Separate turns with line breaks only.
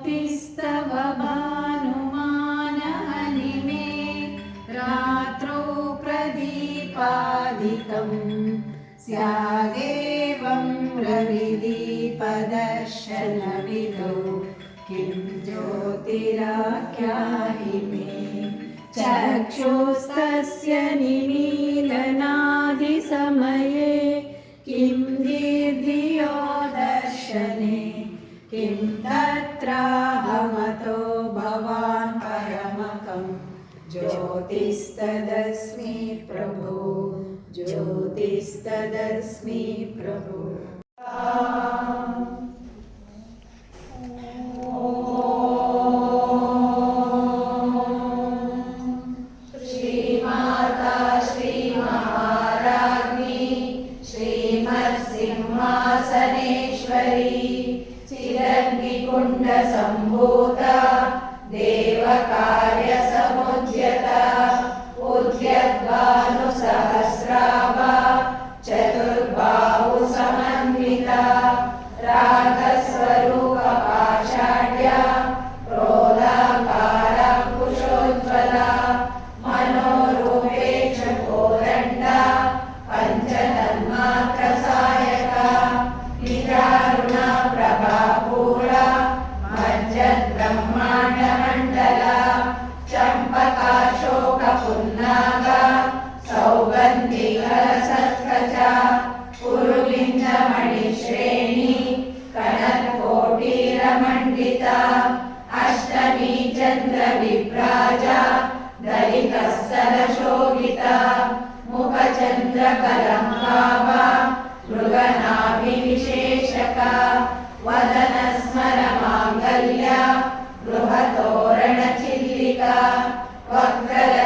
ज्योतिस्तव भानुमानहनिमे रात्रौ प्रदीपादिकम् स्यादेवं रविदीपदर्शनविदौ। किं ज्योतिराख्याहि मे? चक्षुस्तस्य निमीलनादिसमये किं किं तत्राहमतो भवान् परमकं? ज्योतिस्तदस्मि प्रभो ज्योतिस्तदस्मि प्रभो।
श्रीमाता श्रीमहाराज्ञी श्रीमत्सिंहासनेश्वरी चिरङ्गिकुण्डसम्भूता देवकार्यसमुद्यता चन्द्रविभ्राजा दलितस्थलशोभिता मुखचन्द्रकलङ्कावा मृगनाभिविशेषका वदनस्मरमाङ्गल्या गृहतोरणचिल्लिका वक्रलक्ष्मीभरीवाहा